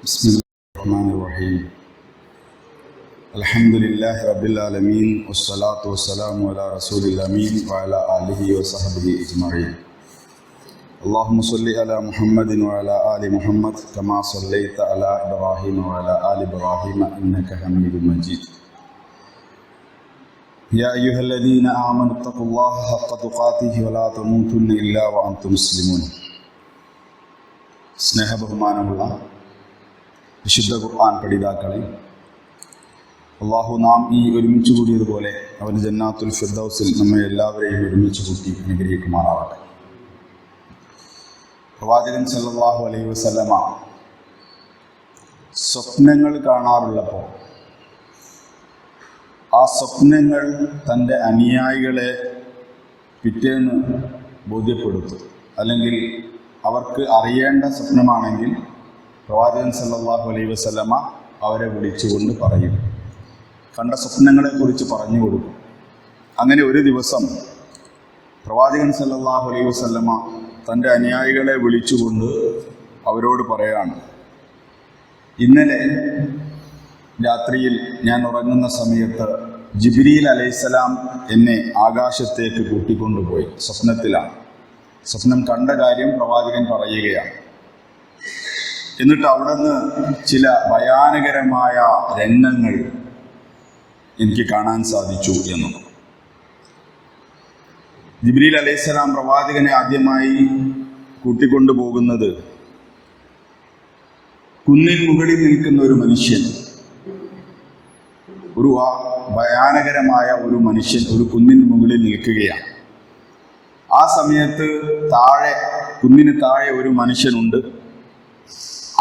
بسم الله الرحمن الرحيم الحمد لله رب العالمين والصلاة والسلام على رسول الأمين وعلى آله وصحبه أجمعين اللهم صل على محمد وعلى آل محمد كما صليت على إبراهيم وعلى آل إبراهيم إنك حميد مجيد يا أيها الذين آمنوا اتقوا الله حق تقاته ولا تموتن إلا وأنتم مسلمون സ്നേഹബഹുമാനമുള്ള വിശുദ്ധ ഖുർആൻ പഠിതാക്കളെ അള്ളാഹു നാം ഈ ഒരുമിച്ച് കൂടിയതുപോലെ അവൻ ജന്നാത്തുൽ ഫിർദൌസിൽ നമ്മെ എല്ലാവരെയും ഒരുമിച്ച് കൂട്ടി അനുഗ്രഹിക്കുമാറാവട്ടെ. പ്രവാചകൻ സല്ലാഹു അലൈഹി വസല്ലമ സ്വപ്നങ്ങൾ കാണാറുള്ളപ്പോൾ ആ സ്വപ്നങ്ങൾ തന്റെ അനുയായികളെ പിറ്റേന്ന് ബോധ്യപ്പെടുത്തും. അല്ലെങ്കിൽ അവർക്ക് അറിയേണ്ട സ്വപ്നമാണെങ്കിൽ പ്രവാചകൻ സല്ലാഹു അലൈ വസ്ലമ അവരെ വിളിച്ചുകൊണ്ട് പറയും. കണ്ട സ്വപ്നങ്ങളെക്കുറിച്ച് പറഞ്ഞു കൊടുക്കും. അങ്ങനെ ഒരു ദിവസം പ്രവാചകൻ സല്ലാഹു അലൈ വസ്ലമ തന്റെ അനുയായികളെ വിളിച്ചുകൊണ്ട് അവരോട് പറയാണ് ഇന്നലെ രാത്രിയിൽ ഞാൻ ഉറങ്ങുന്ന സമയത്ത് ജിബ്രീൽ അലൈഹിസ്സലാം എന്നെ ആകാശത്തേക്ക് കൂട്ടിക്കൊണ്ടുപോയി. സ്വപ്നത്തിലാണ്. സ്വപ്നം കണ്ട കാര്യം പ്രവാചകൻ പറയുകയാണ്. എന്നിട്ട് അവിടെ നിന്ന് ചില ഭയാനകരമായ രംഗങ്ങൾ എനിക്ക് കാണാൻ സാധിച്ചു എന്ന്. ജിബ്രീൽ അലൈഹിസ്സലാം പ്രവാചകനെ ആദ്യമായി കൂട്ടിക്കൊണ്ടുപോകുന്നത് കുന്നിൻ മുകളിൽ നിൽക്കുന്ന ഒരു മനുഷ്യൻ. ഒരു ഭയാനകരമായ ഒരു മനുഷ്യൻ ഒരു കുന്നിൻ മുകളിൽ നിൽക്കുകയാണ്. ആ സമയത്ത് താഴെ കുന്നിന് താഴെ ഒരു മനുഷ്യനുണ്ട്.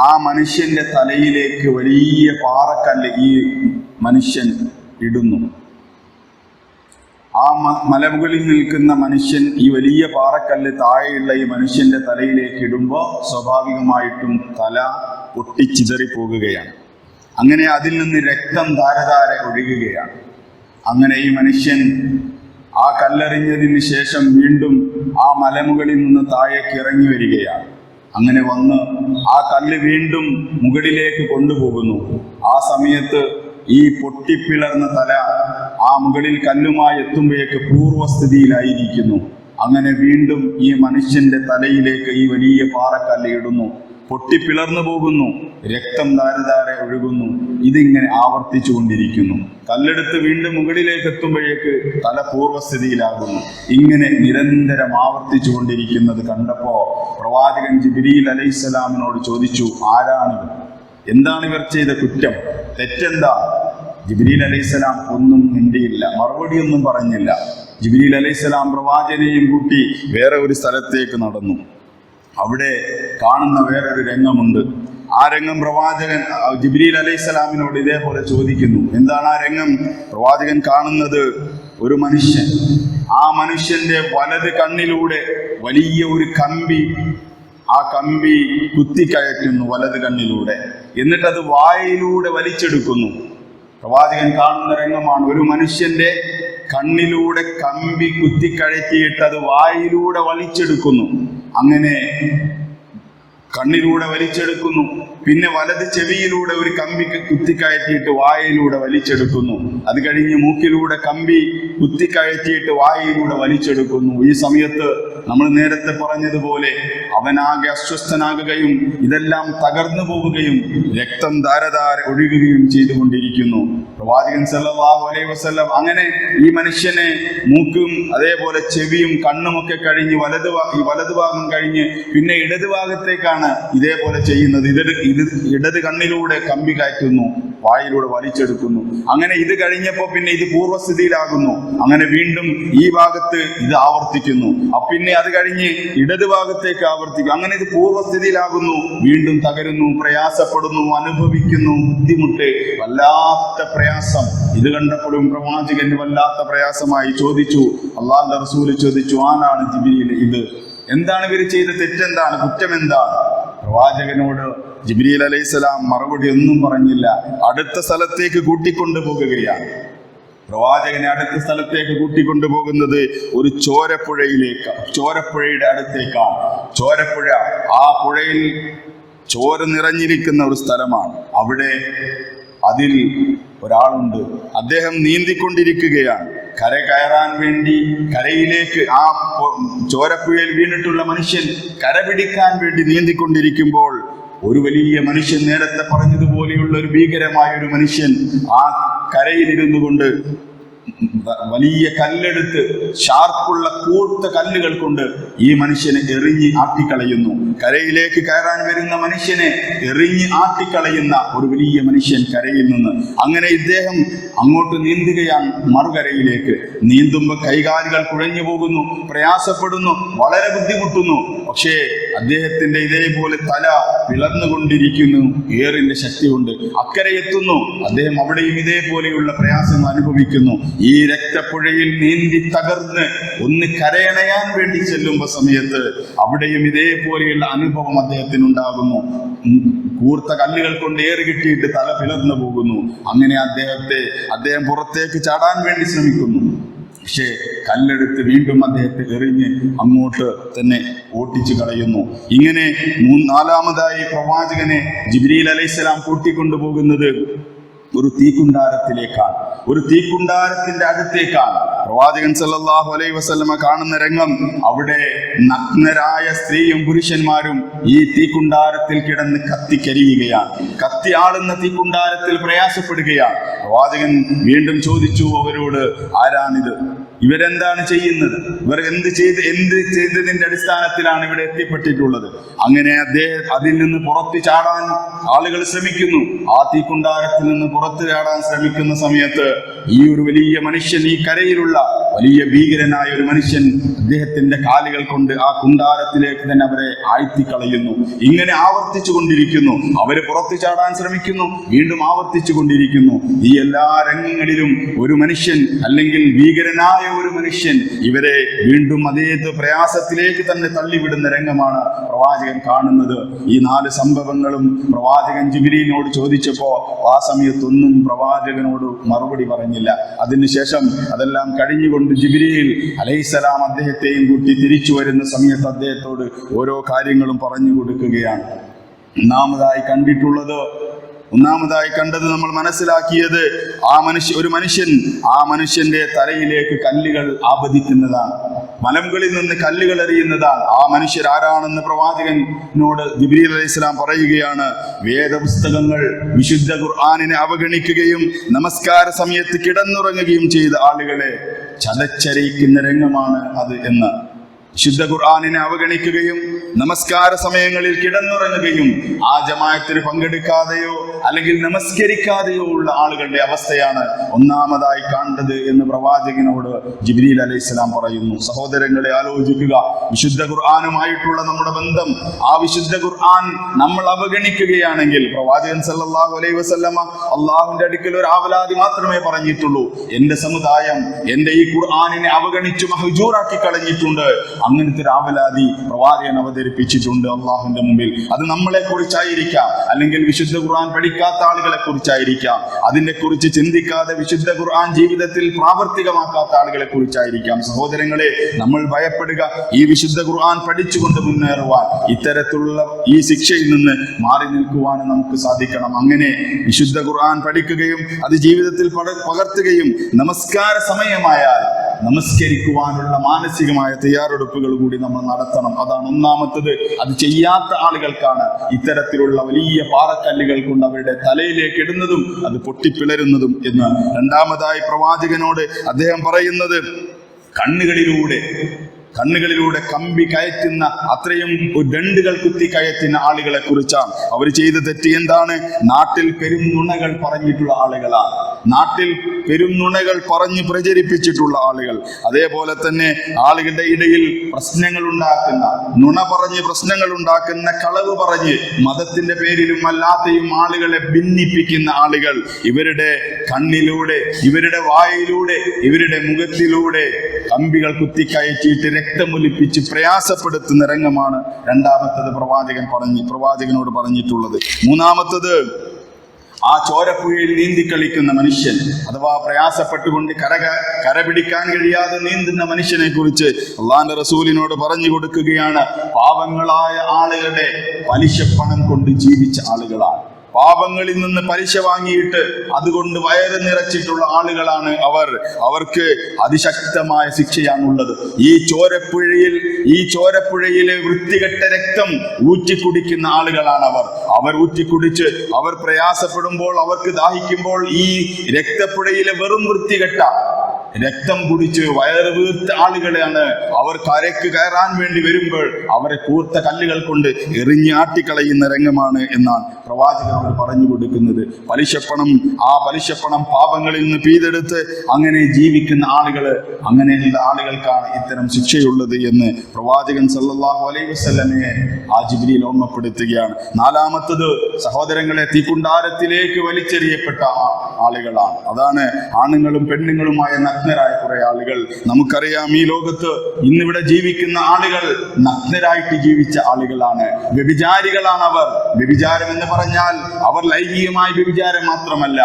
ആ മനുഷ്യന്റെ തലയിലേക്ക് വലിയ പാറക്കല്ല് ഈ മനുഷ്യൻ ഇടുന്നു. ആ മലമുകളിൽ നിൽക്കുന്ന മനുഷ്യൻ ഈ വലിയ പാറക്കല്ല് താഴെയുള്ള ഈ മനുഷ്യന്റെ തലയിലേക്ക് ഇടുമ്പോൾ സ്വാഭാവികമായിട്ടും തല പൊട്ടിച്ചിതറി പോകുകയാണ് അങ്ങനെ അതിൽ നിന്ന് രക്തം ധാരധാര ഒഴുകുകയാണ്. അങ്ങനെ ഈ മനുഷ്യൻ ആ കല്ലെറിഞ്ഞതിന് ശേഷം വീണ്ടും ആ മലമുകളിൽ നിന്ന് താഴേക്ക് ഇറങ്ങി വരികയാണ്. അങ്ങനെ വന്ന് ആ കല്ല് വീണ്ടും മുകളിലേക്ക് കൊണ്ടുപോകുന്നു. ആ സമയത്ത് ഈ പൊട്ടിപ്പിളർന്ന തല ആ മുകളിൽ കല്ലുമായി എത്തുമ്പോഴേക്ക് പൂർവസ്ഥിതിയിലായിരിക്കുന്നു അങ്ങനെ വീണ്ടും ഈ മനുഷ്യന്റെ തലയിലേക്ക് ഈ വലിയ പാറക്കല്ല് ഇടുന്നു. പൊട്ടിപ്പിളർന്നു പോകുന്നു. രക്തം ധാരധാരെ ഒഴുകുന്നു. ഇതിങ്ങനെ ആവർത്തിച്ചു കൊണ്ടിരിക്കുന്നു. കല്ലെടുത്ത് വീണ്ടും മുകളിലേക്ക് എത്തുമ്പോഴേക്ക് തല പൂർവസ്ഥിതിയിലാകുന്നു ഇങ്ങനെ നിരന്തരം ആവർത്തിച്ചു കൊണ്ടിരിക്കുന്നത് കണ്ടപ്പോ പ്രവാചകൻ ജിബിരിയിൽ അലൈഹിസ്സലാമിനോട് ചോദിച്ചു ആരാണിവർ? എന്താണ് ഇവർ ചെയ്ത കുറ്റം? തെറ്റെന്താ? ജിബിരിൽ അലൈഹിസ്സലാം ഒന്നും മിണ്ടിയില്ല മറുപടിയൊന്നും പറഞ്ഞില്ല. ജിബിരിൽ അലൈഹിസ്സലാം പ്രവാചനെയും കൂട്ടി വേറെ ഒരു സ്ഥലത്തേക്ക് നടന്നു. അവിടെ കാണുന്ന വേറൊരു രംഗമുണ്ട്. ആ രംഗം പ്രവാചകൻ ജിബ്രീൽ അലൈഹിസ്സലാമിനോട് ഇതേപോലെ ചോദിക്കുന്നു. എന്താണ് ആ രംഗം? പ്രവാചകൻ കാണുന്നത് ഒരു മനുഷ്യൻ. ആ മനുഷ്യന്റെ വലത് കണ്ണിലൂടെ വലിയ ഒരു കമ്പി ആ കമ്പി കുത്തിക്കയറ്റുന്നു വലത് കണ്ണിലൂടെ. എന്നിട്ടത് വായിലൂടെ വലിച്ചെടുക്കുന്നു. പ്രവാചകൻ കാണുന്ന രംഗമാണ് ഒരു മനുഷ്യന്റെ കണ്ണിലൂടെ കമ്പി കുത്തിക്കഴറ്റിയിട്ട് അത് വായിലൂടെ വലിച്ചെടുക്കുന്നു. അങ്ങനെ കണ്ണിലൂടെ വലിച്ചെടുക്കുന്നു. പിന്നെ വലത് ചെവിയിലൂടെ ഒരു കമ്പിക്ക് കുത്തിക്കയറ്റിയിട്ട് വായയിലൂടെ വലിച്ചെടുക്കുന്നു. അത് കഴിഞ്ഞ് മൂക്കിലൂടെ കമ്പി കുത്തിക്കയറ്റിയിട്ട് വായയിലൂടെ വലിച്ചെടുക്കുന്നു. ഈ സമയത്ത് നമ്മൾ നേരത്തെ പറഞ്ഞതുപോലെ അവനാകെ അസ്വസ്ഥനാകുകയും ഇതെല്ലാം തകർന്നു പോവുകയും രക്തം ധാരധാര ഒഴുകുകയും ചെയ്തുകൊണ്ടിരിക്കുന്നു. പ്രവാചകൻ സല്ലല്ലാഹു അലൈഹി വസല്ലം അങ്ങനെ ഈ മനുഷ്യനെ മൂക്കും അതേപോലെ ചെവിയും കണ്ണുമൊക്കെ കഴിഞ്ഞ് വലതു വലതുഭാഗം കഴിഞ്ഞ് പിന്നെ ഇടത് ഭാഗത്തേക്കാണ് ഇതേപോലെ ചെയ്യുന്നത്. ഇത് ഇത് ഇടത് കണ്ണിലൂടെ കമ്പി കയറ്റുന്നു വായിലൂടെ വലിച്ചെടുക്കുന്നു. അങ്ങനെ ഇത് കഴിഞ്ഞപ്പോൾ പിന്നെ ഇത് പൂർവസ്ഥിതിയിലാകുന്നു. അങ്ങനെ വീണ്ടും ഈ ഭാഗത്ത് ഇത് ആവർത്തിക്കുന്നു. പിന്നെ അത് കഴിഞ്ഞ് ഇടത് ഭാഗത്തേക്ക് ആവർത്തിക്കും. അങ്ങനെ ഇത് പൂർവസ്ഥിതിയിലാകുന്നു. വീണ്ടും തകരുന്നു പ്രയാസപ്പെടുന്നു അനുഭവിക്കുന്നു. ബുദ്ധിമുട്ട് വല്ലാത്ത പ്രയാസം. ഇത് കണ്ടപ്പോഴും പ്രവാചകന് വല്ലാത്ത പ്രയാസമായി ചോദിച്ചു. അള്ളാഹ് റസൂൽ ചോദിച്ചു ആനാണ് ജിബിരിയിൽ ഇത്? എന്താണ് ഇവർ ചെയ്ത തെറ്റെന്താണ്? കുറ്റം എന്താണ് പ്രവാചകനോട് ജിബ്രീൽ അലൈഹിസ്സലാം മറുപടി ഒന്നും പറഞ്ഞില്ല. അടുത്ത സ്ഥലത്തേക്ക് കൂട്ടിക്കൊണ്ടു പോകുകയാണ്. പ്രവാചകനെ അടുത്ത സ്ഥലത്തേക്ക് കൂട്ടിക്കൊണ്ടുപോകുന്നത് ഒരു ചോരപ്പുഴയിലേക്ക് ചോരപ്പുഴയുടെ അടുത്തേക്കാണ്. ചോരപ്പുഴ ആ പുഴയിൽ ചോര നിറഞ്ഞിരിക്കുന്ന ഒരു സ്ഥലമാണ്. അവിടെ അതിൽ ഒരാളുണ്ട്. അദ്ദേഹം നീന്തിക്കൊണ്ടിരിക്കുകയാണ്. കര കയറാൻ വേണ്ടി കരയിലേക്ക് ആ ചോരപ്പുഴയിൽ വീണിട്ടുള്ള മനുഷ്യൻ കര പിടിക്കാൻ വേണ്ടി നീന്തിക്കൊണ്ടിരിക്കുമ്പോൾ ഒരു വലിയ മനുഷ്യൻ നേരത്തെ പറഞ്ഞതുപോലെയുള്ള ഒരു ഭീകരമായ ഒരു മനുഷ്യൻ ആ കരയിലിരുന്നു കൊണ്ട് വലിയ കല്ലെടുത്ത് ഷാർപ്പുള്ള കൂർത്ത കല്ലുകൾ കൊണ്ട് ഈ മനുഷ്യനെ എറിഞ്ഞ് ആട്ടിക്കളയുന്നു. കരയിലേക്ക് കയറാൻ വരുന്ന മനുഷ്യനെ എറിഞ്ഞ് ആട്ടിക്കളയുന്ന ഒരു വലിയ മനുഷ്യൻ കരയിൽ നിന്ന്. അങ്ങനെ ഇദ്ദേഹം അങ്ങോട്ട് നീന്തുകയാണ് മറുകരയിലേക്ക്. നീന്തുമ്പോൾ കൈകാലുകൾ കുഴഞ്ഞു പോകുന്നു പ്രയാസപ്പെടുന്നു വളരെ ബുദ്ധിമുട്ടുന്നു. പക്ഷേ അദ്ദേഹത്തിന്റെ ഇതേപോലെ തല പിളർന്നുകൊണ്ടിരിക്കുന്നു ഏറിന്റെ ശക്തി കൊണ്ട് അക്കരെ എത്തുന്നു. അദ്ദേഹം അവിടെയും ഇതേപോലെയുള്ള പ്രയാസങ്ങൾ അനുഭവിക്കുന്നു. ഈ രക്തപ്പുഴയിൽ നീന്തി തകർന്ന് ഒന്ന് കരയണയാൻ വേണ്ടി ചെല്ലുമ്പോൾ സമയത്ത് അവിടെയും ഇതേപോലെയുള്ള അനുഭവം അദ്ദേഹത്തിന് ഉണ്ടാകുന്നു കൂർത്ത കല്ലുകൾ കൊണ്ട് ഏറി കിട്ടിയിട്ട് തല പിളർന്നു പോകുന്നു. അങ്ങനെ അദ്ദേഹത്തെ അദ്ദേഹം പുറത്തേക്ക് ചാടാൻ വേണ്ടി ശ്രമിക്കുന്നു. പക്ഷേ കല്ലെടുത്ത് വീണ്ടും അദ്ദേഹത്തെ എറിഞ്ഞ് അങ്ങോട്ട് തന്നെ ഓട്ടിച്ചു കളയുന്നു. ഇങ്ങനെ മൂന്നാലാമതായി പ്രവാചകനെ ജിബ്രീൽ അലൈഹിസ്സലാം കൂട്ടിക്കൊണ്ടുപോകുന്നത് ഒരു തീക്കുണ്ടാരത്തിലേക്കാണ്. ഒരു തീക്കുണ്ടാരത്തിന്റെ അടുത്തേക്കാണ്. പ്രവാചകൻ സല്ലല്ലാഹു അലൈഹി വസല്ലമ കാണുന്ന രംഗം അവിടെ നഗ്നരായ സ്ത്രീയും പുരുഷന്മാരും ഈ തീക്കുണ്ടാരത്തിൽ കിടന്ന് കത്തിക്കരിയുകയാണ്. കത്തി ആളുന്ന തീക്കുണ്ടാരത്തിൽ പ്രയാസപ്പെടുകയാണ്. പ്രവാചകൻ വീണ്ടും ചോദിച്ചു അവരോട് ആരാണിത്? ഇവരെന്താണ് ചെയ്യുന്നത്? ഇവർ എന്ത് ചെയ്ത് എന്ത് ചെയ്തതിന്റെ അടിസ്ഥാനത്തിലാണ് ഇവിടെ എത്തിപ്പെട്ടിട്ടുള്ളത്? അങ്ങനെ അദ്ദേഹം അതിൽ നിന്ന് പുറത്തു ചാടാൻ ആളുകൾ ശ്രമിക്കുന്നു. ആ തീക്കുണ്ടാരത്തിൽ നിന്ന് പുറത്തു ചാടാൻ ശ്രമിക്കുന്ന സമയത്ത് ഈ ഒരു വലിയ മനുഷ്യൻ ഈ കരയിലുള്ള വലിയ ഭീകരനായ ഒരു മനുഷ്യൻ അദ്ദേഹത്തിന്റെ കാലുകൾ കൊണ്ട് ആ കുണ്ടാരത്തിലേക്ക് തന്നെ അവരെ ആഴ്ത്തിക്കളയുന്നു. ഇങ്ങനെ ആവർത്തിച്ചു കൊണ്ടിരിക്കുന്നു. അവർ പുറത്തു ചാടാൻ ശ്രമിക്കുന്നു. വീണ്ടും ആവർത്തിച്ചു കൊണ്ടിരിക്കുന്നു. ഈ എല്ലാ രംഗങ്ങളിലും ഒരു മനുഷ്യൻ അല്ലെങ്കിൽ ഭീകരനായ ഒരു മനുഷ്യൻ ഇവരെ വീണ്ടും അതേ പ്രയാസത്തിലേക്ക് തന്നെ തള്ളിവിടുന്ന രംഗമാണ് പ്രവാചകൻ കാണുന്നത്. ഈ നാല് സംഭവങ്ങളും പ്രവാചകൻ ജിബിലിനോട് ചോദിച്ചപ്പോ ആ സമയത്തൊന്നും പ്രവാചകനോട് മറുപടി പറഞ്ഞില്ല. അതിനുശേഷം അതെല്ലാം കഴിഞ്ഞുകൊണ്ട് ജിബിലിയിൽ അലൈസലാം അദ്ദേഹത്തെയും കൂട്ടി തിരിച്ചു വരുന്ന സമയത്ത് അദ്ദേഹത്തോട് ഓരോ കാര്യങ്ങളും പറഞ്ഞു കൊടുക്കുകയാണ്. ഒന്നാമതായി കണ്ടിട്ടുള്ളത് ഒന്നാമതായി കണ്ടത് നമ്മൾ മനസ്സിലാക്കിയത് ആ മനുഷ്യ ഒരു മനുഷ്യൻ ആ മനുഷ്യന്റെ തലയിലേക്ക് കല്ലുകൾ ആപതിക്കുന്നതാണ് മലമുകളിൽ നിന്ന് കല്ലുകൾ എറിയുന്നതാണ്. ആ മനുഷ്യർ ആരാണെന്ന് പ്രവാചകനോട് ജിബ്രീൽ അലൈഹി ഇസ്ലാം പറയുകയാണ്. വേദപുസ്തകങ്ങൾ വിശുദ്ധ ഖുർആാനിനെ അവഗണിക്കുകയും നമസ്കാര സമയത്ത് കിടന്നുറങ്ങുകയും ചെയ്ത ആളുകളെ ചതച്ചരയിക്കുന്ന രംഗമാണ് അത് എന്ന്. വിശുദ്ധ ഖുർആാനിനെ അവഗണിക്കുകയും നമസ്കാര സമയങ്ങളിൽ കിടന്നുറങ്ങുകയും ആ ജമായത്തിൽ പങ്കെടുക്കാതെയോ അല്ലെങ്കിൽ നമസ്കരിക്കാതെയോ ഉള്ള ആളുകളുടെ അവസ്ഥയാണ് ഒന്നാമതായി കാണേണ്ടത് എന്ന് പ്രവാചകനോട് ജിബ്രീൽ അലൈഹി സ്വലാം പറയുന്നു. സഹോദരങ്ങളെ ആലോചിക്കുക. വിശുദ്ധ ഖുർആാനുമായിട്ടുള്ള നമ്മുടെ ബന്ധം. ആ വിശുദ്ധ ഖുർആൻ നമ്മൾ അവഗണിക്കുകയാണെങ്കിൽ പ്രവാചകൻ സല്ലാഹു അലൈഹി വസല്ലമ അള്ളാഹുവിന്റെ അടുക്കൽ ഒരു ആവലാതി മാത്രമേ പറഞ്ഞിട്ടുള്ളൂ. എന്റെ സമുദായം എന്റെ ഈ ഖുർആാനിനെ അവഗണിച്ച് മഹജൂറാക്കി കളഞ്ഞിട്ടുണ്ട്. അങ്ങനത്തെ ഒരു ആവലാതി പ്രവാചകൻ അവതരിപ്പിച്ചിട്ടുണ്ട് അള്ളാഹുവിന്റെ മുമ്പിൽ. അത് നമ്മളെ കുറിച്ചായിരിക്കാം. അല്ലെങ്കിൽ വിശുദ്ധ ഖുർആൻ പഠിക്കാത്ത ആളുകളെ കുറിച്ചായിരിക്കാം. അതിനെ കുറിച്ച് ചിന്തിക്കാതെ വിശുദ്ധ ഖുർആൻ ജീവിതത്തിൽ പ്രാവർത്തികമാക്കാത്ത ആളുകളെ കുറിച്ചായിരിക്കാം. സഹോദരങ്ങളെ നമ്മൾ ഭയപ്പെടുക. ഈ വിശുദ്ധ ഖുർആൻ പഠിച്ചുകൊണ്ട് മുന്നേറുവാൻ ഇത്തരത്തിലുള്ള ഈ ശിക്ഷയിൽ നിന്ന് മാറി നിൽക്കുവാനും നമുക്ക് സാധിക്കണം. അങ്ങനെ വിശുദ്ധ ഖുർആൻ പഠിക്കുകയും അത് ജീവിതത്തിൽ പകർത്തുകയും നമസ്കാര സമയമായാൽ നമസ്കരിക്കുവാനുള്ള മാനസികമായ തയ്യാറെടുപ്പുകൾ കൂടി നമ്മൾ നടത്തണം. അതാണ് ഒന്നാമത്തത്. അത് ചെയ്യാത്ത ആളുകൾക്കാണ് ഇത്തരത്തിലുള്ള വലിയ പാറക്കല്ലുകൾ കൊണ്ട് അവരുടെ തലയിലേക്ക് ഇടുന്നതും അത് പൊട്ടിപ്പിളരുന്നതും എന്ന്. രണ്ടാമതായി പ്രവാചകനോട് അദ്ദേഹം പറയുന്നത് കണ്ണുകളിലൂടെ കണ്ണുകളിലൂടെ കമ്പി കയറ്റുന്ന അത്രയും ദണ്ടുകൾ കുത്തി കയറ്റുന്ന ആളുകളെ കുറിച്ചാണ് അവർ ചെയ്ത തെറ്റ് എന്താണ്? നാട്ടിൽ പെരും നുണകൾ പറഞ്ഞിട്ടുള്ള ആളുകളാണ്. നാട്ടിൽ പെരും നുണകൾ പറഞ്ഞ് പ്രചരിപ്പിച്ചിട്ടുള്ള ആളുകൾ. അതേപോലെ തന്നെ ആളുകളുടെ ഇടയിൽ പ്രശ്നങ്ങൾ ഉണ്ടാക്കുന്ന നുണ പറഞ്ഞ് പ്രശ്നങ്ങൾ ഉണ്ടാക്കുന്ന കളവ് പറഞ്ഞ് മതത്തിന്റെ പേരിലും അല്ലാത്തയും ആളുകളെ ഭിന്നിപ്പിക്കുന്ന ആളുകൾ. ഇവരുടെ കണ്ണിലൂടെ ഇവരുടെ വായിലൂടെ ഇവരുടെ മുഖത്തിലൂടെ കമ്പികൾ കുത്തിക്കയറ്റിയിട്ട് രക്തമൊലിപ്പിച്ച് പ്രയാസപ്പെടുത്തുന്ന രംഗമാണ് രണ്ടാമത്തത് പ്രവാചകൻ പറഞ്ഞ് പ്രവാചകനോട് പറഞ്ഞിട്ടുള്ളത്. മൂന്നാമത്തത് ആ ചോരപ്പുഴയിൽ നീന്തി കളിക്കുന്ന മനുഷ്യൻ അഥവാ പ്രയാസപ്പെട്ടുകൊണ്ട് കര കര പിടിക്കാൻ കഴിയാതെ നീന്തുന്ന മനുഷ്യനെ കുറിച്ച് അള്ളാന്റെ റസൂലിനോട് പറഞ്ഞു കൊടുക്കുകയാണ്. പാവങ്ങളായ ആളുകളുടെ പലിശപ്പണം കൊണ്ട് ജീവിച്ച ആളുകളാണ്. പാപങ്ങളിൽ നിന്ന് പലിശ വാങ്ങിയിട്ട് അതുകൊണ്ട് വയറ് നിറച്ചിട്ടുള്ള ആളുകളാണ് അവർ. അവർക്ക് അതിശക്തമായ ശിക്ഷയാണുള്ളത്. ഈ ചോരപ്പുഴയിൽ ഈ ചോരപ്പുഴയിലെ വൃത്തികെട്ട രക്തം ഊറ്റിക്കുടിക്കുന്ന ആളുകളാണ് അവർ. അവർ ഊറ്റിക്കുടിച്ച് അവർ പ്രയാസപ്പെടുമ്പോൾ അവർക്ക് ദാഹിക്കുമ്പോൾ ഈ രക്തപ്പുഴയിലെ വെറും വൃത്തികെട്ട രക്തം കുടിച്ച് വയറ് വീർത്ത ആളുകളെയാണ് അവർ കരയ്ക്ക് കയറാൻ വേണ്ടി വരുമ്പോൾ അവരെ കൂർത്ത കല്ലുകൾ കൊണ്ട് എറിഞ്ഞാട്ടിക്കളയുന്ന രംഗമാണ് എന്നാണ് പ്രവാചകനോട് പറഞ്ഞു കൊടുക്കുന്നത്. പലിശപ്പണം ആ പലിശപ്പണം പാപങ്ങളിൽ നിന്ന് പീതെടുത്ത് അങ്ങനെ ജീവിക്കുന്ന ആളുകൾ അങ്ങനെയുള്ള ആളുകൾക്കാണ് ഇത്തരം ശിക്ഷയുള്ളത് എന്ന് പ്രവാചകൻ സല്ലാഹു അലൈ വസ്ലമെ ആ ജിബിലിയിൽ ഓർമ്മപ്പെടുത്തുകയാണ്. നാലാമത്തത് സഹോദരങ്ങളെ തീക്കുണ്ടാരത്തിലേക്ക് വലിച്ചെറിയപ്പെട്ട ആളുകളാണ്. അതാണ് ആണുങ്ങളും പെണ്ണുങ്ങളുമായ നഗ്നരായ കുറെ ആളുകൾ. നമുക്കറിയാം ഈ ലോകത്ത് ഇന്നിവിടെ ജീവിക്കുന്ന ആളുകൾ നഗ്നരായിട്ട് ജീവിച്ച ആളുകളാണ്. വ്യഭിചാരികളാണ് അവർ. വ്യഭിചാരം എന്ന് പറഞ്ഞാൽ അവർ ലൈംഗികമായ വ്യഭിചാരം മാത്രമല്ല.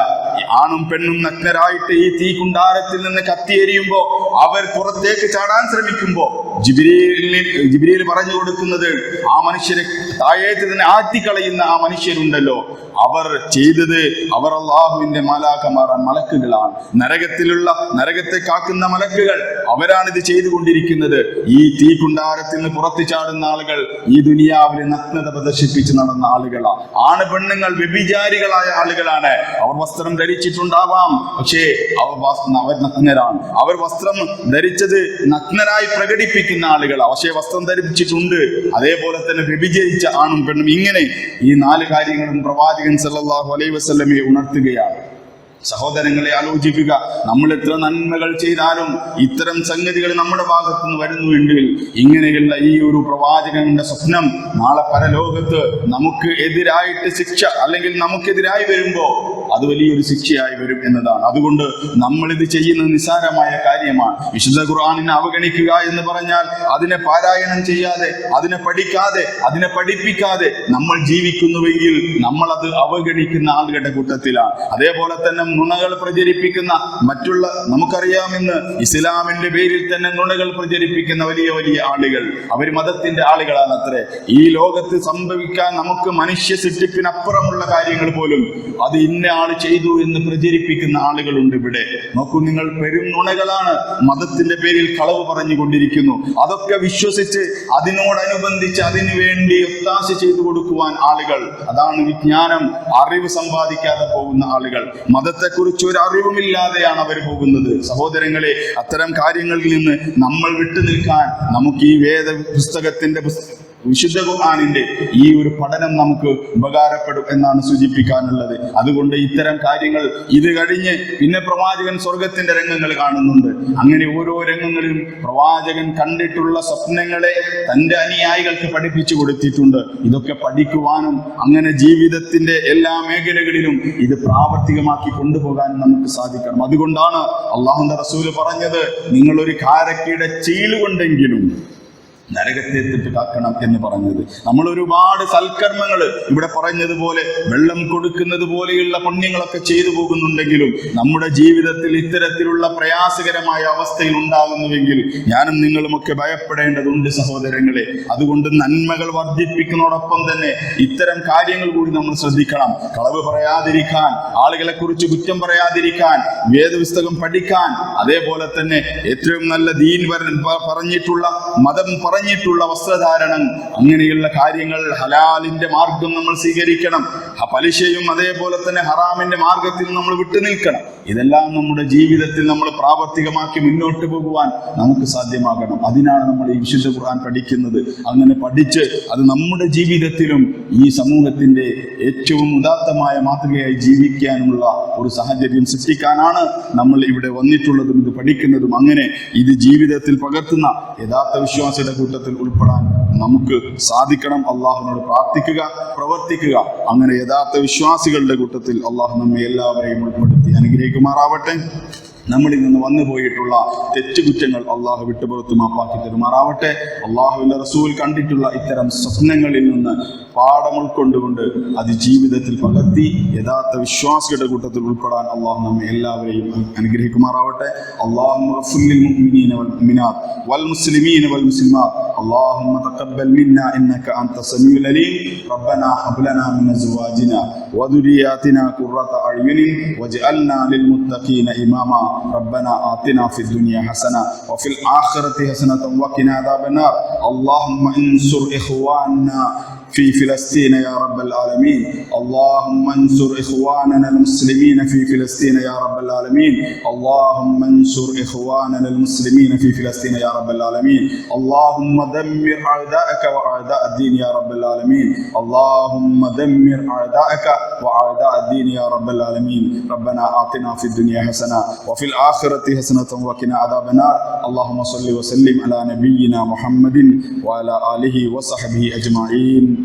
ആണും പെണ്ണും നഗ്നരായിട്ട് ഈ തീ കുണ്ടാരത്തിൽ നിന്ന് കത്തിയെരിയുമ്പോ അവർ പുറത്തേക്ക് ചാടാൻ ശ്രമിക്കുമ്പോ ജിബിരിയിൽ ജിബിരിയിൽ പറഞ്ഞു കൊടുക്കുന്നത് ആ മനുഷ്യരെ താഴേക്ക് തന്നെ ആറ്റിക്കളയുന്ന ആ മനുഷ്യരുണ്ടല്ലോ. അവർ ചെയ്തത് അവർ അള്ളാഹുവിന്റെ മാലാക്കമാറാൻ മലക്കുകളാണ്. നരകത്തിലുള്ള നരകത്തെ കാക്കുന്ന മലക്കുകൾ അവരാണ് ഇത് ചെയ്തുകൊണ്ടിരിക്കുന്നത്. ഈ തീ കുണ്ടാരത്തിൽ നിന്ന് പുറത്തു ചാടുന്ന ആളുകൾ ഈ ദുനിയാവിലെ നഗ്നത പ്രദർശിപ്പിച്ച് നടന്ന ആളുകളാണ് ആണ് പെണ്ണുങ്ങൾ വ്യഭിചാരികളായ ആളുകളാണ്. അവർ വസ്ത്രം ധരിച്ചിട്ടുണ്ടാവാം പക്ഷേ അവർ അവർ നഗ്നരാണ്. അവർ വസ്ത്രം ധരിച്ചത് നഗ്നരായി പ്രകടിപ്പിക്കുന്ന ആളുകളാണ് പക്ഷേ വസ്ത്രം ധരിച്ചിട്ടുണ്ട് അതേപോലെ തന്നെ വ്യഭിചരിച്ച ആണും പെണ്ണും. ഇങ്ങനെ ഈ നാല് കാര്യങ്ങളും പ്രവാചകൻ സല്ലല്ലാഹു അലൈഹി വസല്ലമയെ ഉണർത്തുകയാണ്. സഹോദരങ്ങളെ ആലോചിക്കുക നമ്മൾ എത്ര നന്മകൾ ചെയ്താലും ഇത്തരം സംഗതികൾ നമ്മുടെ ഭാഗത്തു നിന്ന് വരുന്നുവെങ്കിൽ ഇങ്ങനെയുള്ള ഈ ഒരു പ്രവാചകന്റെ സ്വപ്നം നാളെ പരലോകത്ത് നമുക്ക് എതിരായിട്ട് ശിക്ഷ അല്ലെങ്കിൽ നമുക്കെതിരായി വരുമ്പോ അത് വലിയൊരു ശിക്ഷയായി വരും എന്നതാണ്. അതുകൊണ്ട് നമ്മൾ ഇത് ചെയ്യുന്നത് നിസ്സാരമായ കാര്യമാണ്. വിശുദ്ധ ഖുർആാനിനെ അവഗണിക്കുക എന്ന് പറഞ്ഞാൽ അതിനെ പാരായണം ചെയ്യാതെ അതിനെ പഠിക്കാതെ അതിനെ പഠിപ്പിക്കാതെ നമ്മൾ ജീവിക്കുന്നുവെങ്കിൽ നമ്മൾ അത് അവഗണിക്കുന്ന ആളുകളുടെ കൂട്ടത്തിലാണ്. അതേപോലെ തന്നെ നുണകൾ പ്രചരിപ്പിക്കുന്ന മറ്റുള്ള നമുക്കറിയാമെന്ന് ഇസ്ലാമിന്റെ പേരിൽ തന്നെ നുണകൾ പ്രചരിപ്പിക്കുന്ന വലിയ വലിയ ആളുകൾ. അവർ മതത്തിന്റെ ആളുകളാണ് അത്രേ ഈ ലോകത്ത് സംഭവിക്കാൻ നമുക്ക് മനുഷ്യ സൃഷ്ടിപ്പിനപ്പുറമുള്ള കാര്യങ്ങൾ പോലും അത് ഇന്ന ആൾ ചെയ്തു എന്ന് പ്രചരിപ്പിക്കുന്ന ആളുകളുണ്ട് ഇവിടെ. നോക്കൂ നിങ്ങൾ പെരും നുണകളാണ് മതത്തിന്റെ പേരിൽ കളവ് പറഞ്ഞുകൊണ്ടിരിക്കുന്നു. അതൊക്കെ വിശ്വസിച്ച് അതിനോടനുബന്ധിച്ച് അതിനു വേണ്ടി ഒത്താശ ചെയ്തു കൊടുക്കുവാൻ ആളുകൾ അതാണ് വിജ്ഞാനം. അറിവ് സമ്പാദിക്കാതെ പോകുന്ന ആളുകൾ. മതത്തെക്കുറിച്ച് ഒരു അറിവുമില്ലാതെയാണ് അവർ പോകുന്നത്. സഹോദരങ്ങളെ അത്തരം കാര്യങ്ങളിൽ നിന്ന് നമ്മൾ വിട്ടു നിൽക്കാൻ നമുക്ക് ഈ വേദ പുസ്തകത്തിന്റെ പുസ്ത- വിശുദ്ധ ഖുർആാനിന്റെ ഈ ഒരു പഠനം നമുക്ക് ഉപകാരപ്പെടും എന്നാണ് സൂചിപ്പിക്കാനുള്ളത്. അതുകൊണ്ട് ഇത്തരം കാര്യങ്ങൾ ഇത് കഴിഞ്ഞ് പിന്നെ പ്രവാചകൻ സ്വർഗത്തിന്റെ രംഗങ്ങൾ കാണുന്നുണ്ട്. അങ്ങനെ ഓരോ രംഗങ്ങളിലും പ്രവാചകൻ കണ്ടിട്ടുള്ള സ്വപ്നങ്ങളെ തന്റെ അനുയായികൾക്ക് പഠിപ്പിച്ചു കൊടുത്തിട്ടുണ്ട്. ഇതൊക്കെ പഠിക്കുവാനും അങ്ങനെ ജീവിതത്തിന്റെ എല്ലാ മേഖലകളിലും ഇത് പ്രാവർത്തികമാക്കി കൊണ്ടുപോകാനും നമുക്ക് സാധിക്കണം. അതുകൊണ്ടാണ് അള്ളാഹുന്റെ റസൂൽ പറഞ്ഞത് നിങ്ങളൊരു കാരക്കയുടെ ചീലുകൊണ്ടെങ്കിലും നരകത്തെ തൊട്ട് എന്ന് പറഞ്ഞത്. നമ്മൾ ഒരുപാട് സൽക്കർമ്മങ്ങൾ ഇവിടെ പറഞ്ഞതുപോലെ വെള്ളം കൊടുക്കുന്നത് പോലെയുള്ള പുണ്യങ്ങളൊക്കെ ചെയ്തു പോകുന്നുണ്ടെങ്കിലും നമ്മുടെ ജീവിതത്തിൽ ഇത്തരത്തിലുള്ള പ്രയാസകരമായ അവസ്ഥയിൽ ഉണ്ടാകുന്നുവെങ്കിൽ ഞാനും നിങ്ങളുമൊക്കെ ഭയപ്പെടേണ്ടതുണ്ട് സഹോദരങ്ങളെ. അതുകൊണ്ട് നന്മകൾ വർദ്ധിപ്പിക്കുന്നതോടൊപ്പം തന്നെ ഇത്തരം കാര്യങ്ങൾ കൂടി നമ്മൾ ശ്രദ്ധിക്കണം. കളവ് പറയാതിരിക്കാൻ ആളുകളെ കുറിച്ച് കുറ്റം പറയാതിരിക്കാൻ വേദപുസ്തകം പഠിക്കാൻ അതേപോലെ തന്നെ ഏറ്റവും നല്ല ദീൻ പറഞ്ഞിട്ടുള്ള മതം പറഞ്ഞിട്ടുള്ള വസ്ത്രധാരണം അങ്ങനെയുള്ള കാര്യങ്ങൾ ഹലാലിന്റെ മാർഗം നമ്മൾ സ്വീകരിക്കണം. ആ പലിശയും അതേപോലെ തന്നെ ഹറാമിന്റെ മാർഗത്തിൽ നമ്മൾ വിട്ടുനിൽക്കണം ഇതെല്ലാം നമ്മുടെ ജീവിതത്തിൽ നമ്മൾ പ്രാവർത്തികമാക്കി മുന്നോട്ട് പോകുവാൻ നമുക്ക് സാധ്യമാകണം. അതിനാണ് നമ്മൾ ഈ വിശുദ്ധ ഖുർആൻ പഠിക്കുന്നത്. അങ്ങനെ പഠിച്ച് അത് നമ്മുടെ ജീവിതത്തിലും ഈ സമൂഹത്തിന്റെ ഏറ്റവും ഉദാത്തമായ മാതൃകയായി ജീവിക്കാനുമുള്ള ഒരു സാഹചര്യം സൃഷ്ടിക്കാനാണ് നമ്മൾ ഇവിടെ വന്നിട്ടുള്ളതും ഇത് പഠിക്കുന്നതും. അങ്ങനെ ഇത് ജീവിതത്തിൽ പകർത്തുന്ന യഥാർത്ഥ വിശ്വാസിയുടെ കൂട്ടത്തിൽ ഉൾപ്പെടാൻ നമുക്ക് സാധിക്കണം. അള്ളാഹുവിനോട് പ്രാർത്ഥിക്കുക പ്രവർത്തിക്കുക. അങ്ങനെ യഥാർത്ഥ വിശ്വാസികളുടെ കൂട്ടത്തിൽ അള്ളാഹു നമ്മെ എല്ലാവരെയും ഉൾപ്പെടുത്തി അനുഗ്രഹിക്കുമാറാവട്ടെ. നമ്മളിൽ നിന്ന് വന്നു പോയിട്ടുള്ള തെറ്റുകുറ്റങ്ങൾ അള്ളാഹു വിട്ടുപുറത്ത് മാപ്പാക്കി തരുമാറാവട്ടെ അള്ളാഹുവിന്റെ റസൂൽ കണ്ടിട്ടുള്ള ഇത്തരം സ്വപ്നങ്ങളിൽ നിന്ന് പാഠം ഉൾക്കൊണ്ടുകൊണ്ട് അത് ജീവിതത്തിൽ പകർത്തി യഥാർത്ഥ വിശ്വാസികളുടെ കൂട്ടത്തിൽ ഉൾപ്പെടാൻ അള്ളാഹു നമ്മെ എല്ലാവരെയും അനുഗ്രഹിക്കുമാറാവട്ടെ അള്ളാഹു والمسلمين والمسلمات اللهم تقبل منا انك انت السميع العليم ربنا هب لنا من ازواجنا وذرياتنا قرة أعين واجعلنا للمتقين إماما. ربنا آتنا في الدنيا حسنة وفي الآخرة حسنة وقنا عذاب النار. اللهم انصر إخواننا في فلسطين يا رب العالمين. اللهم انصر إخواننا المسلمين في فلسطين يا رب العالمين. اللهم انصر إخواننا المسلمين في فلسطين يا رب العالمين. اللهم دمر أعداءك وأعداء الدين يا رب العالمين. اللهم دمر أعداءك وأعداء الدين يا رب العالمين. ربنا آتنا في الدنيا حسنة وفي الآخرة حسنة وقنا عذاب النار. اللهم صل وسلم على نبينا محمد وعلى آله وصحبه أجمعين.